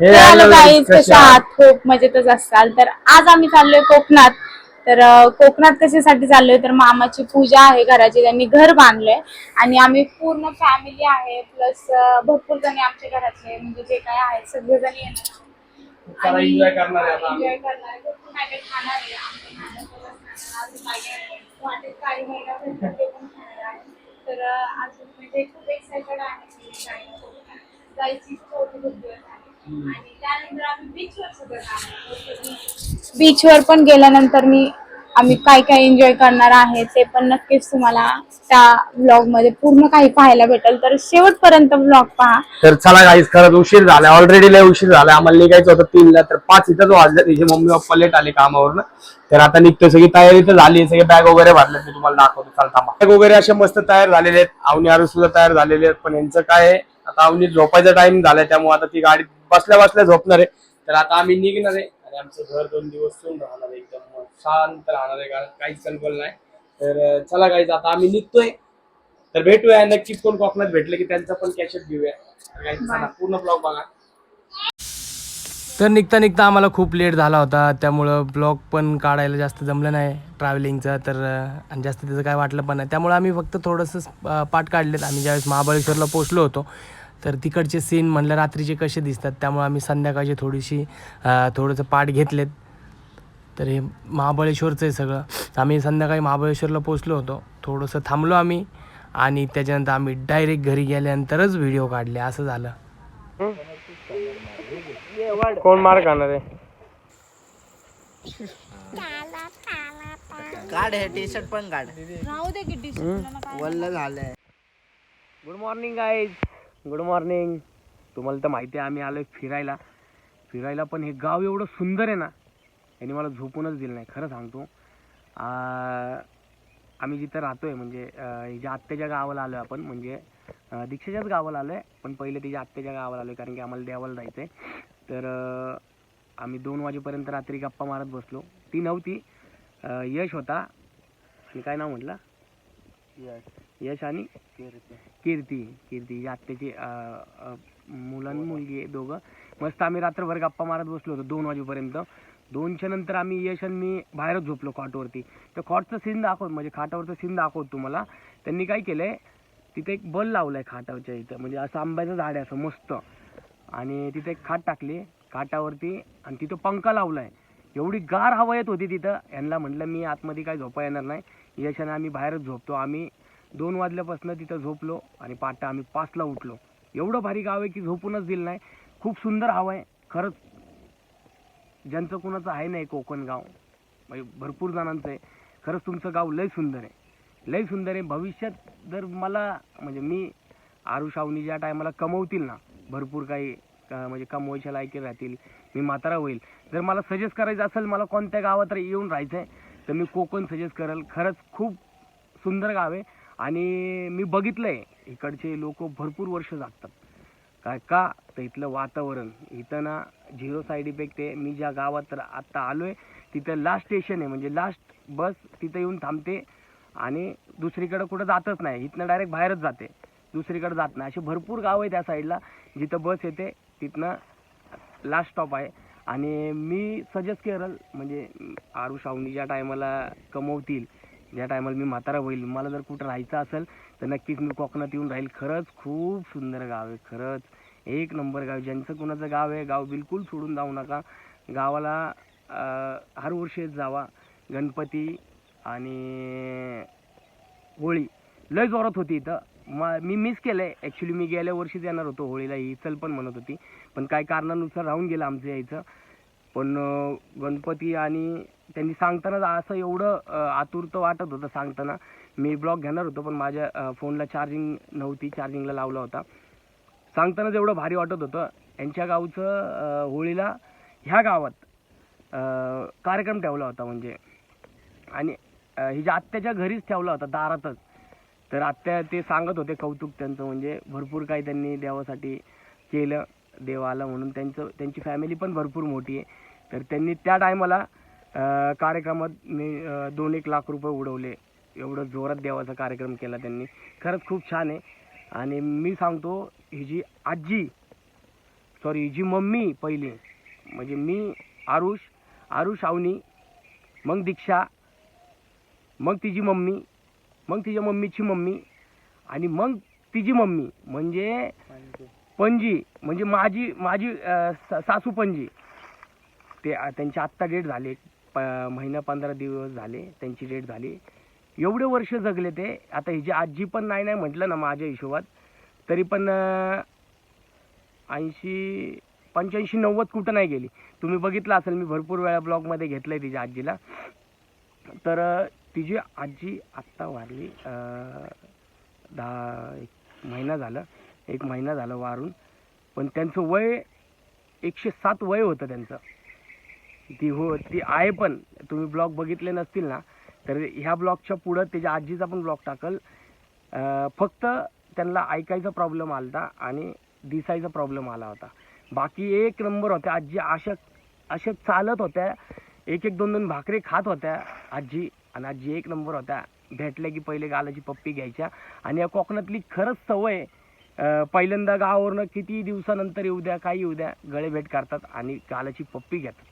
हे hello guys guys, कशा आहात? खूप मजेतच असाल. तर आज आम्ही चाललोय कोकणात. तर कोकणात कशासाठी चाललोय? तर मामाची पूजा आहे घराची. त्यांनी घर बांधलंय. आणि आम्ही पूर्ण फॅमिली आहे. प्लस भरपूर जणी आमच्या घरातले म्हणजे जे काय आहेत सगळेजण येणार आहे आता. आम्ही. एन्जॉय करणार आहे. भरपूर काय काय खाणार आहे. आमच्या खाण्याचं अजून काय काय वाटेत काळी महिना भेटतात ते पण खाणार आहे. तर अजून म्हणजे खूप एक्साइटेड आहे. जायची खूप दिवस. आणि त्यानंतर आम्ही बीचवर सगळं बीचवर पण गेल्यानंतर मी आम्ही काय काय एन्जॉय करणार आहे ते पण नक्कीच तुम्हाला त्या ब्लॉगमध्ये पूर्ण काही पाहायला भेटेल. तर शेवटपर्यंत ब्लॉग पहा. तर चला गाईस खरंच उशीर झाला ऑलरेडी लय उशीर झाला आम्हाला निघायचं होतं तीनला तर पाच इथंच वाजलं. तिचे मम्मी पप्पा लेट आले कामावरनं. तर आता निघतोय. सगळी तयारी तर झाली. सगळे बॅग वगैरे भरले मी तुम्हाला दाखवतो. चालता बॅग वगैरे असे मस्त तयार झालेले आहेत. अवनी आरू सुद्धा तयार झालेले आहेत. पण यांचं काय आहे? आता अवनी झोपायचा टाइम झालाय. त्यामुळे आता ती गाडीत बसल्या बसल्या झोपणार. आहे तर आता आम्ही निघणार आहे. आणि आमचं घर दोन दिवस सून राहणार आहे. एकदम शांत राहणार आहे. कारण काहीच कल्पना नाही. तर चला गाईज आता आम्ही निघतोय. तर भेटूया. नक्की कोण कोकणात भेटले की त्यांचा पण कॅशेट घेऊया. पूर्ण ब्लॉग बघा. तर निघता निघता आम्हाला खूप लेट झाला होता. त्यामुळं ब्लॉग पण काढायला जास्त जमलं नाही ट्रॅव्हलिंगचं तर आणि जास्त त्याचं काय वाटलं पण नाही. त्यामुळे आम्ही फक्त थोडंसं पाठ काढलेत. आम्ही ज्यावेळेस महाबळेश्वरला पोचलो होतो. तर तिकडचे सीन म्हणलं रात्रीचे कसे दिसतात त्यामुळे आम्ही संध्याकाळची थोडीशी थोडंसं पाठ घेतलेत. तर हे महाबळेश्वरचं आहे सगळं. आम्ही संध्याकाळी महाबळेश्वरला पोचलो होतो. थोडंसं थांबलो आम्ही आणि त्याच्यानंतर आम्ही डायरेक्ट घरी गेल्यानंतरच व्हिडिओ काढले. असं झालं. कोण मार खाणार आहे? काढ हे टी शर्ट पण काढ. वल्ल झालंय. Good morning guys good morning तुम्हाला तर माहिती आहे आम्ही आलो फिरायला. फिरायला पण हे गाव एवढं सुंदर आहे ना याने मला झोपूनच दिलं नाही खरं सांगतो. आम्ही जिथं राहतो आहे म्हणजे ज्या आत्त्याच्या आत्याच्या गावाला आलो आपण म्हणजे दीक्षेच्याच गावाला आलो आहे पण पहिले तिच्या आत्याच्या गावाला आलोय कारण की आम्हाला देवाला जायचंय. तर आम्ही दोन वाजेपर्यंत रात्री गप्पा मारत बसलो. ती नव्हती यश होता. आणि काय नाव म्हटलं? यश. आणि कीर्ती. कीर्ती ही आत्याची मुलं आणि मुलगी आहे दोघं. मस्त आम्ही रात्रभर गप्पा मारत बसलो होतो दोन वाजेपर्यंत. दोनच्या नंतर आम्ही यश आणि मी बाहेरच झोपलो खॉटवरती तर खॉटचं सीन दाखवत म्हणजे खाटावरचं सीन दाखवत तुम्हाला. त्यांनी काय केलंय तिथे एक बल लावलाय खाटावरच्या इथं. म्हणजे असं आंब्याचं झाड आहे असं मस्त. आणि तिथे एक खाट टाकली खाटावरती आणि तिथं पंखा लावलाय. एवढी गार हवा येत होती तिथं. यांना म्हटलं मी आतमध्ये काय झोपा येणार नाही. यशाने आम्ही बाहेरच झोपतो. आम्ही दोन वाजल्यापासून तिथं झोपलो आणि पाटा आम्ही पाचला उठलो. एवढं भारी गाव आहे की झोपूनच दिलं नाही. खूप सुंदर हवं आहे. खरंच ज्यांचं कुणाचं आहे नाही कोकण गाव म्हणजे भरपूर जणांचं आहे. खरंच तुमचं गाव लय सुंदर आहे. लय सुंदर आहे. भविष्यात जर मला म्हणजे मी आरू ज्या टायमाला कमवतील ना भरपूर काही म्हणजे कमवायच्या लायकी राहतील मी म्हातारा होईल. जर मला सजेस्ट करायचं असेल मला कोणत्या गावात येऊन राहायचं आहे तर मी कोकण सजेस्ट करेल. खरंच खूप सुंदर गाव आहे. आणि मी बघितलं आहे इकडचे लोक भरपूर वर्ष जागतात. काय का? तर इथलं वातावरण इथं ना झिरो साईड इफेक्ट आहे. मी ज्या गावात तर आत्ता आलो आहे तिथं लास्ट स्टेशन आहे. म्हणजे लास्ट बस तिथं येऊन थांबते आणि दुसरीकडं कुठं जातच नाही. इथनं डायरेक्ट बाहेरच जाते. दुसरीकडे जात नाही. असे भरपूर गाव आहे त्या साईडला जिथं बस येते तिथनं लास्ट स्टॉप आहे. आणि मी सजेस्ट करेल म्हणजे आरू ज्या टायमाला कमवतील. ज्या टायमाला मी म्हातारा होईल मला जर कुठं राहायचं असेल तर नक्कीच मी कोकणात येऊन राहील. खरंच खूप सुंदर गाव आहे खरंच. एक नंबर गाव ज्यांचं कुणाचं गाव आहे गाव बिलकुल सोडून जाऊ नका. गावाला हर वर्षी जावा. गणपती आणि होळी. लय जोरात होती इथं. मा मी मिस केलं आहे ॲक्च्युली मी गेल्या वर्षीच येणार होतो होळीला. ही चल पण म्हणत होती. पण काही कारणानुसार राहून गेलं आमचं यायचं. पण गणपती आणि त्यांनी सांगताना असं एवढं आतुरतं वाटत होतं सांगताना. मी ब्लॉग घेणार होतो पण माझ्या फोनला चार्जिंग नव्हती चार्जिंगला लावला होता. सांगतानाच एवढं भारी वाटत होतं. यांच्या गावचं होळीला ह्या गावात कार्यक्रम ठेवला होता म्हणजे. आणि हिच्या आत्याच्या घरीच ठेवला होता दारातच. तर आत्या ते सांगत होते कौतुक त्यांचं म्हणजे भरपूर काही त्यांनी देवासाठी केलं देव आला म्हणून. त्यांचं त्यांची फॅमिली पण भरपूर मोठी आहे. तर त्यांनी त्या टायमाला कार्यक्रमात मी दोन एक लाख रुपये उडवले. एवढं जोरात देवाचा कार्यक्रम केला त्यांनी. खरंच खूप छान आहे. आणि मी सांगतो हिजी आजी सॉरी हिची मम्मी पहिली म्हणजे मी आरुष आरुष आवनी मग दीक्षा मग तिची मम्मी मग तिच्या मम्मीची मम्मी आणि मग तिची मम्मी म्हणजे पणजी म्हणजे माझी माझी सासू पणजी. ते त्यांची आत्ता डेट झाले. प महिना पंधरा दिवस झाले त्यांची डेट झाली. एवढे वर्ष जगले ते. आता हिची आजी पण नाही नाही म्हटलं ना माझ्या हिशोबात. तरी पण ऐंशी पंच्याऐंशी नव्वद कुठं नाही गेली. तुम्ही बघितलं असेल मी भरपूर वेळा ब्लॉगमध्ये घेतलं आहे तिच्या आजीला. तर तिची आजी आत्ता वारली दहा एक महिना झालं. एक महिना झालं वारून. पण त्यांचं वय एकशे सात वय होतं त्यांचं. ती हो ती आहे पण. तुम्ही ब्लॉग बघितले नसतील ना तर ह्या ब्लॉगच्या पुढं त्याच्या आजीचा पण ब्लॉग टाकल. फक्त त्यांना ऐकायचा प्रॉब्लेम आला होता आणि दिसायचा प्रॉब्लेम आला होता. बाकी एक नंबर होत्या. आजी अशा अशा चालत होत्या. एक एक दोन दोन भाकरी खात होत्या आजी. आणि आजी एक नंबर होत्या. भेटल्या की पहिले गालाची पप्पी घ्यायच्या. आणि या कोकणातली खरंच सवय पहिल्यांदा गावावरनं किती दिवसानंतर येऊ द्या काही येऊ द्या गळे भेट करतात आणि गालाची पप्पी घेतात.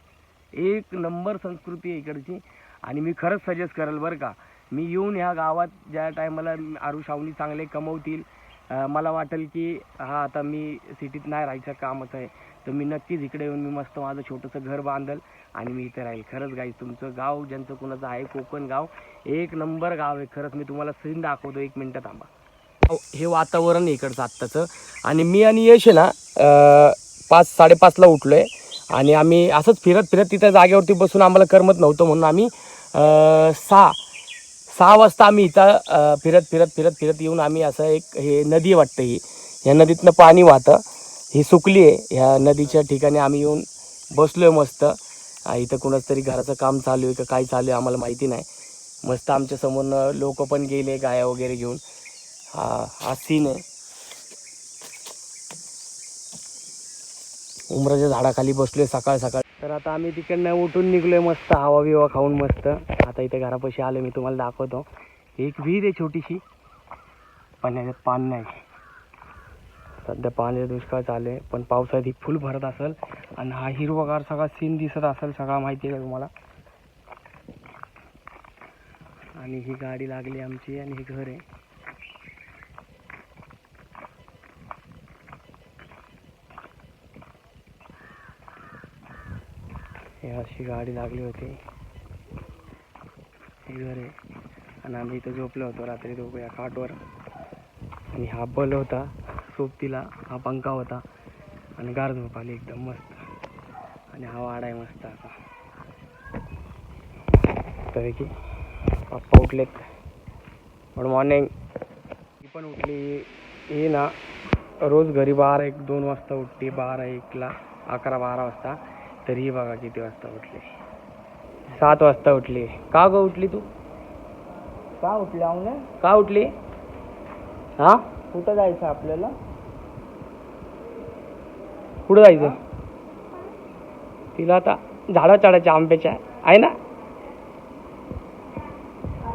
एक नंबर संस्कृती आहे इकडची. आणि मी खरंच सजेस्ट करेल बरं का. मी येऊन ह्या गावात ज्या टायमाला आरू शावणी चांगले कमवतील मला वाटेल की हा आता मी सिटीत नाही राहायचं कामच आहे. तर मी नक्कीच इकडे येऊन मी मस्त माझं छोटंसं घर बांधल आणि मी इथे राहील. खरंच गाई तुमचं गाव ज्यांचं कुणाचं आहे कोकण गाव एक नंबर गाव आहे. खरंच मी तुम्हाला सीन दाखवतो. एक मिनटं थांबा. हो, हे वातावरण इकडचं आत्ताचं. आणि मी आणि यश आहे ना पाच साडेपाचला उठलो आहे आणि आम्ही असंच फिरत फिरत तिथं जागेवरती बसून आम्हाला करमत नव्हतं म्हणून आम्ही सहा सहा वाजता आम्ही इथं फिरत फिरत फिरत फिरत येऊन आम्ही असं एक हे नदी वाटतं ही ह्या नदीतनं पाणी वाहतं. ही सुकली आहे ह्या नदीच्या ठिकाणी आम्ही येऊन बसलो आहे मस्त इथं कुणाच तरी घराचं काम चालू आहे का काय चालू आहे आम्हाला माहिती नाही. मस्त आमच्यासमोरनं लोक पण गेले गाया वगैरे घेऊन. हा हा सीन आहे. उमराच्या झाडाखाली बसलोय सकाळ सकाळ. तर आता आम्ही तिकडनं उठून निघलोय मस्त हवा बिवा खाऊन मस्त. आता इथे घरापाशी आलो मी तुम्हाला दाखवतो. एक विहीर आहे छोटीशी पण याच्यात पाणी नाही. सध्या पाण्याचा दुष्काळ चालू आहे पण पावसाळ्यात ही फुल भरत असेल आणि हा हिरवागार सगळा सीन दिसत असेल सगळा माहिती आहे का तुम्हाला? आणि ही गाडी लागली आमची आणि हे घर आहे. हे अशी गाडी लागली होती. हे घर आहे. आणि आम्ही इथं झोपलो होतो रात्री दोघं या खाटवर. आणि हा बल होता सोबतीला हा पंखा होता. आणि गार झोप आली एकदम मस्त. आणि हा वाडा आहे मस्त असा. तर की पप्पा उठलेत. गुड मॉर्निंग ती पण उठली. ही ना रोज घरी बारा एक दोन वाजता उठते. बारा एकला अकरा बारा वाजता. तरी ही बघा किती वाजता उठली. सात वाजता उठली. का ग उठली तू? का उठली ना? का उठली? हा? कुठं जायचं आपल्याला? कुठं जायचं? तिला आता झाडं चढायच्या आंब्याच्या. आहे ना?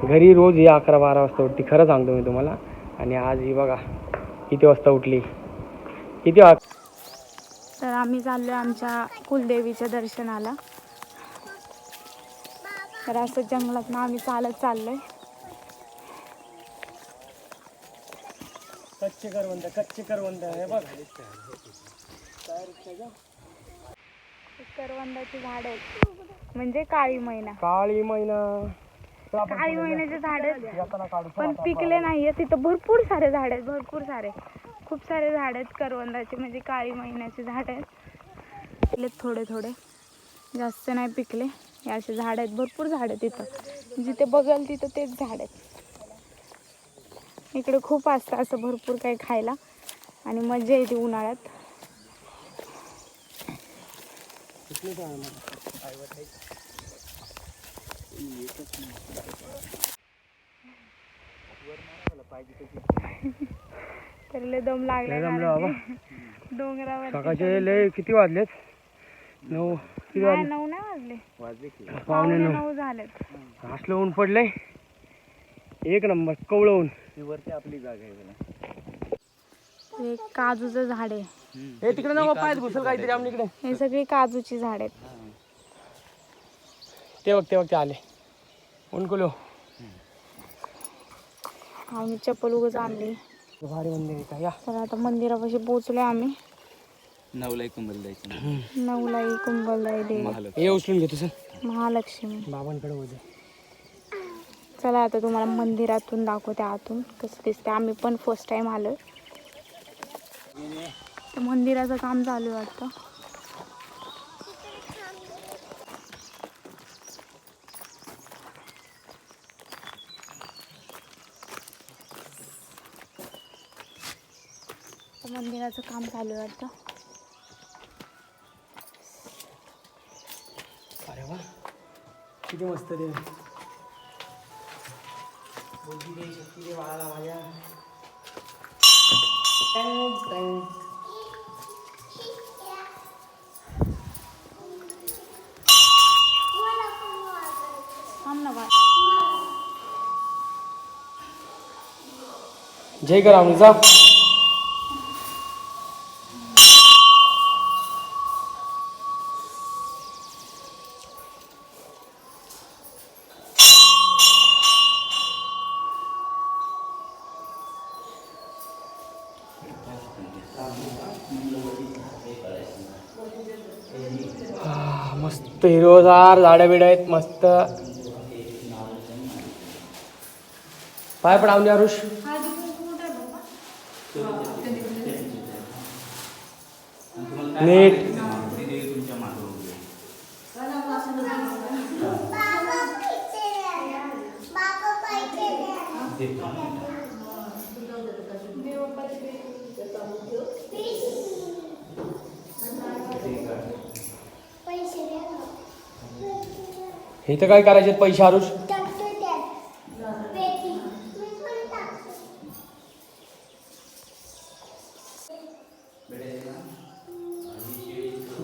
घरी रोज ही अकरा बारा वाजता उठते खरं सांगतो मी तुम्हाला. आणि आज ही बघा किती वाजता उठली. किती वाजता तर आम्ही चाललोय आमच्या कुलदेवीच्या दर्शनाला. तर असं जंगलात आम्ही चालत चाललोय. कच्चे करवंद कच्चे करवंद हे बघ. करवंदाची झाड आहेत. म्हणजे काळी मैना. काळी मैना. काळी मैन्याचे झाड आहेत. पण पिकले नाहीये. तिथं भरपूर सारे झाड आहेत भरपूर सारे. खूप सारे झाड आहेत करवंदाचे म्हणजे काळी महिन्याचे झाड आहेत. पिकले थोडे थोडे. जास्त नाही पिकले. हे असे झाड आहेत भरपूर झाड आहेत तिथं जिथे बघल तिथं तेच झाड आहेत. इकडे खूप असतं असं भरपूर काही खायला. आणि मजा येते उन्हाळ्यात. तर लय दम लागला लय दमलो बाबा. डोंगरावर सकाळचे लय किती वाजलेत? नऊ किती नाही वाजले? नऊ नाही वाजले. पावणे पावणे नऊ. नऊ झालेत. असलं ऊन पडलंय. एक नंबर कवळं ऊन. एक काजूचं झाड आहे. हे तिकडे नको पायात घुसल काहीतरी आम्ही इकडे हे सगळी काजूची झाड आहेत. ते बघ ते बघ ते आले. उनकुलो आम्ही चप्पल उगच आणली. भारी मंदिर आहे का या. तर आता मंदिरापाशी पोहोचलोय आम्ही. नवलाई कुंभल द्यायचं नवलाई कुंभलाई देवी. हे उचलून घेतो सर महालक्ष्मी. बाबांकडे होते चला आता तुम्हाला मंदिरातून दाखवते आतून कसं दिसते आम्ही पण फर्स्ट टाइम आलो तर मंदिराचं काम चालू आहे वाटतं मंदिराचं काम चालू आहे वाटतं अरे वा किती मस्त ते बोलती दे शक्ती दे बाळाला माझ्या. टँग, टँग. थांब ना बाळ. जय करा जा. मस्त हिरवगार झाडं बिड आहेत मस्त. पाय द्या आरुष. नीट. हे तर काय करायचे पैसे आरुष?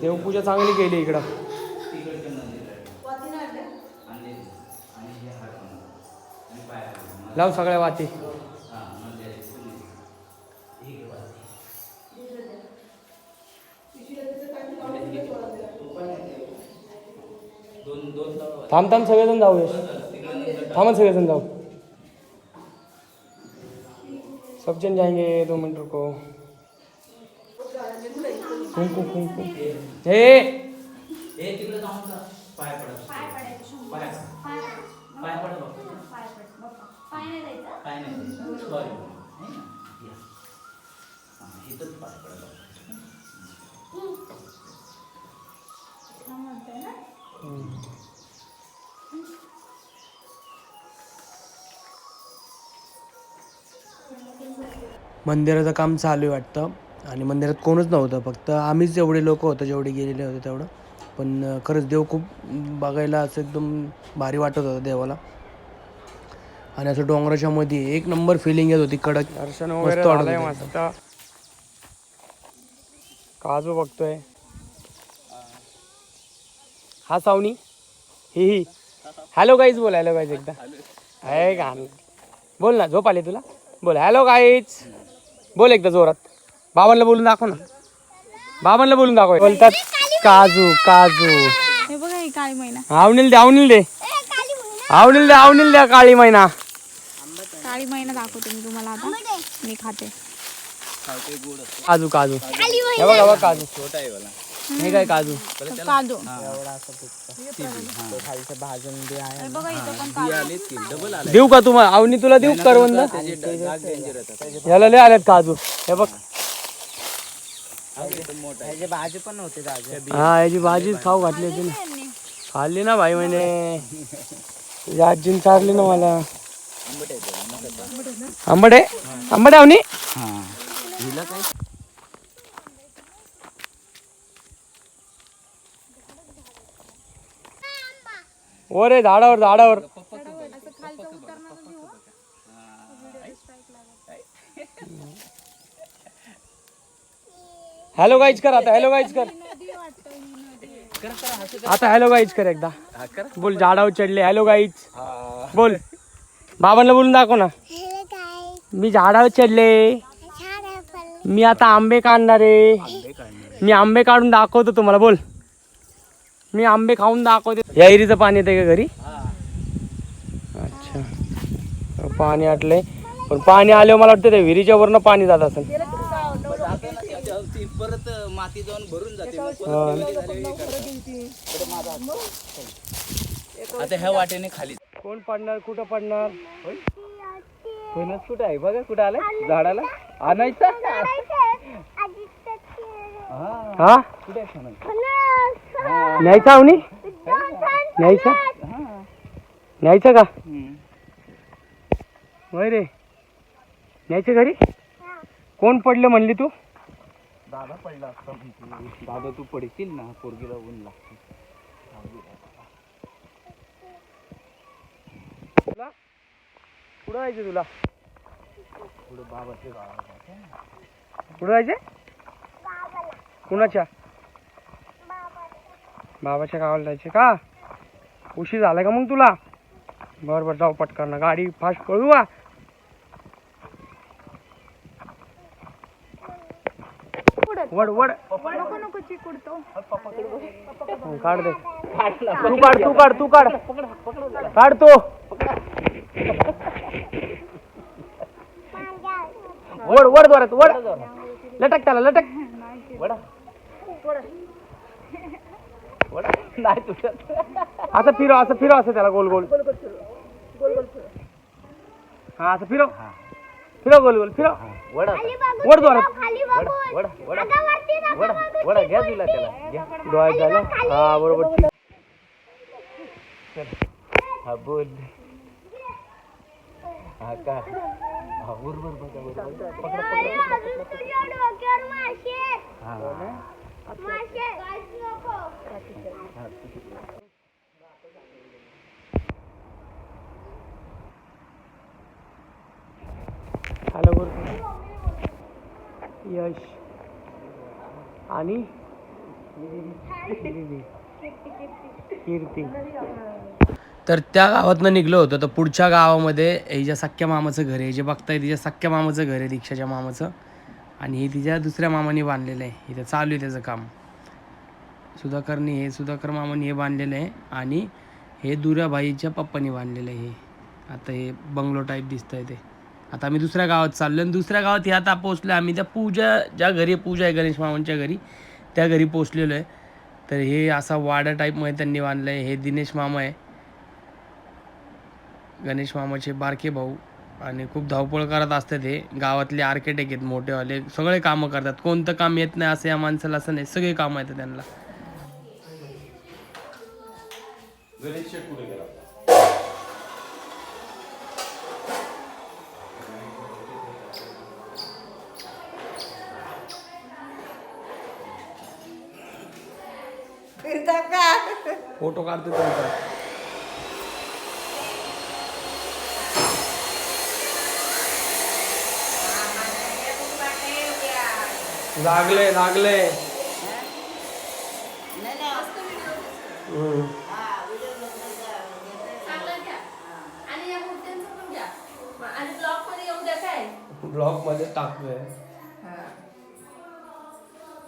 देवपूजा चांगली केली इकडं. लाव सगळ्या वाती. थांब थांब सगळेजण जाऊ यश. थांबा सगळेजण जाऊ. सब जन जाएंगे दो मिनट रुको. कुंकू कुंकू हे! मंदिराचं काम चालू आहे वाटतं. आणि मंदिरात कोणच नव्हतं. फक्त आम्हीच एवढे लोक होतो जेवढे गेलेले होते तेवढं. पण खरंच देव खूप बघायला असं एकदम भारी वाटत होतं देवाला. आणि असं डोंगराच्या मध्ये एक नंबर फिलिंग येत होती. कडक दर्शन वगैरे मस्त. काजू बघतोय. हा सावनी. ही ही. हॅलो गाईज बोल हॅलो गाईज एकदा. आहे का बोल ना झोप आली तुला? बोल. हॅलो गाईज बोल एकदा जोरात. बाबांना बोलून दाखव ना. बाबांना बोलून दाखव. बोलतात काजू काजू. हे बघा ही काळी महिना आवनील दे आवनील दे. आवनील दे आवनील द्या काळी महिना काळी महिना दाखवते मी तुम्हाला आता. मी खाते. काजू काजू. हे बघ हे बघ काजू. छोटा आहे वाला. हे काय काजू? काजू. बिया आलेत की डबल आले देऊ का तुम्हाला आवनी तुला देऊ करवंद? याला लय आल्यात काजू. हे बघ. भाजी पण नव्हते हा याची भाजीच खाऊ घातली होती ना. खाल्ली ना भाई म्हणजे तुझ्या आजीने चारली ना मला. आंबट आहे आंबट आहे. आवनी? ओरे झाडावर झाडावर. हॅलो गाईज कर आता हॅलो गाईज कर. आता हॅलो गाईज कर एकदा. बोल झाडावर चढले हॅलो गाईज बोल. बाबांना बोलून दाखव ना. मी झाडावर चढले. मी आता आंबे काढणार. आहे मी आंबे काढून दाखवतो तुम्हाला बोल. मी आंबे खाऊन दाखवते. या इरीचं पाणी येते का घरी? अच्छा. पाणी आटलंय. पण पाणी आल्यावर मला वाटतं ते विहिरीच्या वरनं पाणी जात असेल. ती परत माती जाऊन भरून जाते. हा. आता ह्या वाटेने खाली. कोण पडणार? कुठं पडणार? फणस कुठं आहे? बघा कुठं आलाय? झाडाला? आणायचा? हा. कुठे? न्यायचा अवनी न्यायचा? न्यायचं का. होय रे. न्यायचं घरी? कोण पडलं म्हणली तू? दादा पडला असता. दादा तू पडशील ना पोरगीला ऊन लागते. तुला? कुठं जायचं तुला? पुढे बाबाचे. कुठं जायचे? कुणाच्या? बाबाच्या गावाला जायचे का? उशीर झाला का मग तुला? बरं बरं जाऊ पटकन. गाडी फास्ट पळू का वड वड. नको नको चिकुडतो. हं, काढ दे. तू काढ तू काढ तू काढ. काढ तो. वड वड द्वारात वड. लटक त्याला लटक. नाही तुझ्या असं फिरव असं फिरव असं त्याला गोल गोल. हा असं फिरव फिरव गोल गोल फिरव वडा. वड द्वारात वडा वडा वडा. वडा घ्या तुला त्याला. घ्या. डोळ्यात झालं हा बरोबर. ठीक. हा बोल. हा का? हा बरोबर बरोबर हा. यश. आणि? कीर्ती. तर त्या गावातनं निघलो होतो. तर पुढच्या गावामध्ये हिच्या सख्या मामाचं घर आहे जे बघताय तिच्या सख्या मामाचं घर आहे दीक्षाच्या मामाचं. आणि हे तिच्या दुसऱ्या मामाने बांधलेलं आहे. इथं चालू आहे त्याचं काम. सुधाकरनी हे सुधाकर मामाने हे बांधलेलं आहे आणि हे दुराभाईच्या पप्पानी बांधलेलं आहे हे. आता हे बंगलो टाईप दिसतंय ते. आता आम्ही दुसऱ्या गावात चाललो आणि दुसऱ्या गावात हे आता पोचलो आम्ही त्या पूजा ज्या घरी पूजा आहे गणेश मामांच्या घरी त्या घरी पोचलेलो आहे. तर हे असा वाडा टाईपमध्ये त्यांनी बांधलं आहे हे दिनेश मामा आहे. गणेश मामाचे बारके भाऊ. आणि खूप धावपळ करत असतात हे. गावातले आर्किटेक्ट आहेत मोठेवाले. सगळे कामं करतात. कोणतं काम येत नाही असं या माणसाला असं नाही. सगळे कामं येतात त्यांना. फोटो काढतो त्यांचा लागले लागले. ब्लॉकमध्ये टाकतोय.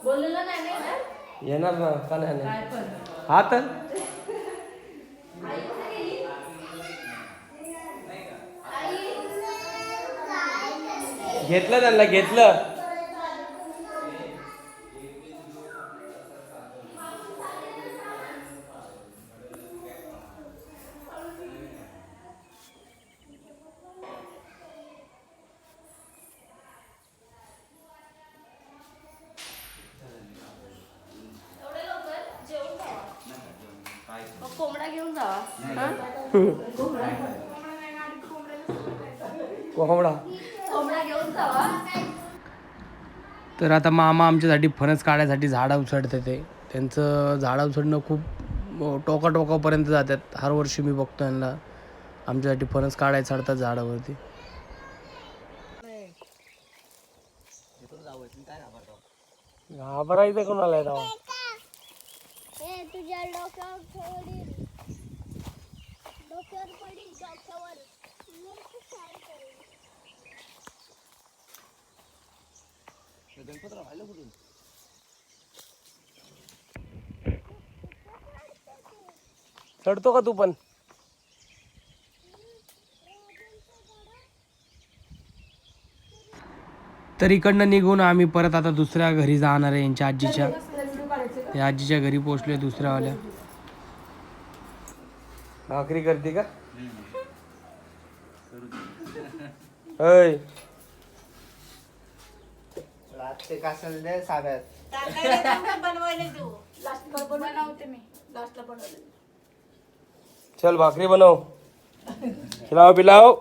बोललेलं नाही ना येणार ना? का नाही हा तर. घेतलं त्यांना घेतलं मग कोंबडा. तर आता मामा आमच्यासाठी फणस काढायसाठी झाडं उचडते ते. त्यांचं झाडं उचडणं खूप टोका टोकापर्यंत जातात. हर वर्षी मी बघतो यांना. आमच्यासाठी फणस काढायला चढतात झाडावरती. घाबरायचं कोणाला आहे तेव्हा? तुझ्या डोक्यावर पडील डोक्यावर पडील डोक्यावर काय करेल चढतो का तू पण? तर इकडनं निघून आम्ही परत आता दुसऱ्या घरी जाणार आहे यांच्या आजीच्या. त्या आजीच्या घरी पोहोचलोय दुसऱ्यावाल्या. भाकरी करते का? होय बनवते मी. लास्टला बनवते चल भाकरी बनव. खिलाव पिलाव.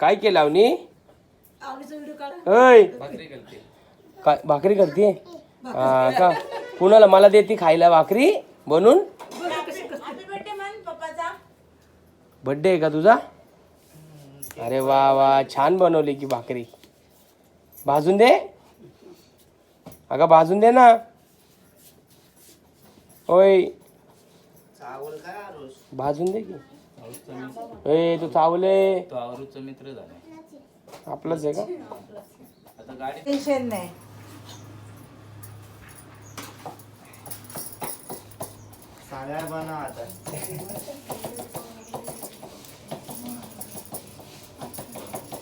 काय केलं अवनी काय भाकरी करते? हा का? कुणाला मला देते खायला भाकरी बनून? बर्थडे आहे का तुझा? अरे वा वा. छान बनवली की भाकरी. भाजून दे. अगं भाजून दे ना. होय भाजून दे की. ए तू चावले तो आवरूचा मित्र झाला. आपलंच आहे का? आता गाडी टेन्शन नाही.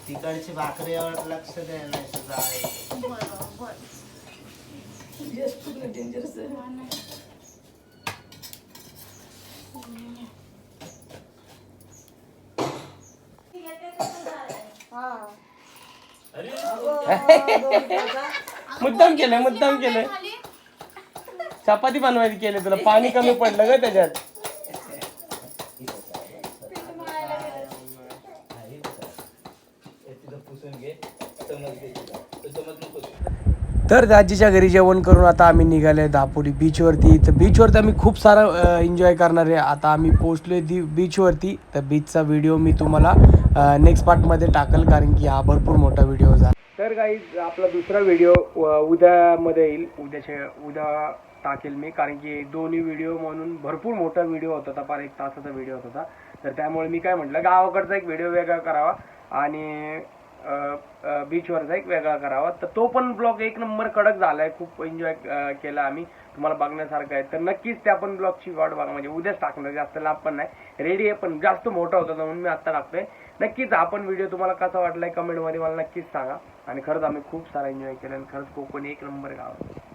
तिकडची भाकरीवर लक्ष द्यायला मुद्दाम केलंय मुद्दाम केलंय. चपाती बनवायची केले तुला. पाणी कमी पडलं ग त्याच्यात. तर दाजीच्या घरी जेवण करून आता आम्ही निघाले दापोली बीचवरती तर बीचवरती आम्ही खूप सारा एन्जॉय करणार आहे. आता आम्ही पोहोचलोय दी बीचवरती तर बीचचा व्हिडिओ मी तुम्हाला नेक्स्ट पार्टमध्ये टाकल कारण की हा भरपूर मोठा व्हिडिओ झाला. तर काही आपला दुसरा व्हिडिओ उद्यामध्ये येईल. उद्याच्या उद्या टाकेल मी कारण की दोन्ही व्हिडिओ म्हणून भरपूर मोठा व्हिडिओ होत होता फार एक तासाचा व्हिडिओ होता. तर त्यामुळे मी काय म्हटलं गावाकडचा एक व्हिडिओ वेगळा करावा. आणि बीचवरचा एक वेगळा करावा. तर तो पण ब्लॉग एक नंबर कडक झालाय. खूप एन्जॉय केला आम्ही. तुम्हाला बघण्यासारखं आहे. तर नक्कीच त्या पण ब्लॉगची वाट बघा. म्हणजे उद्याच टाकणार जास्त लाभ पण नाही. रेडी आहे पण जास्त मोठा होता म्हणून मी आत्ता टाकतोय. नक्कीच आपण व्हिडिओ तुम्हाला कसा वाटलाय? कमेंटमध्ये मला नक्कीच सांगा. आणि खरंच आम्ही खूप सारा एन्जॉय केला. आणि खरंच कोकण एक नंबर गाव आहे.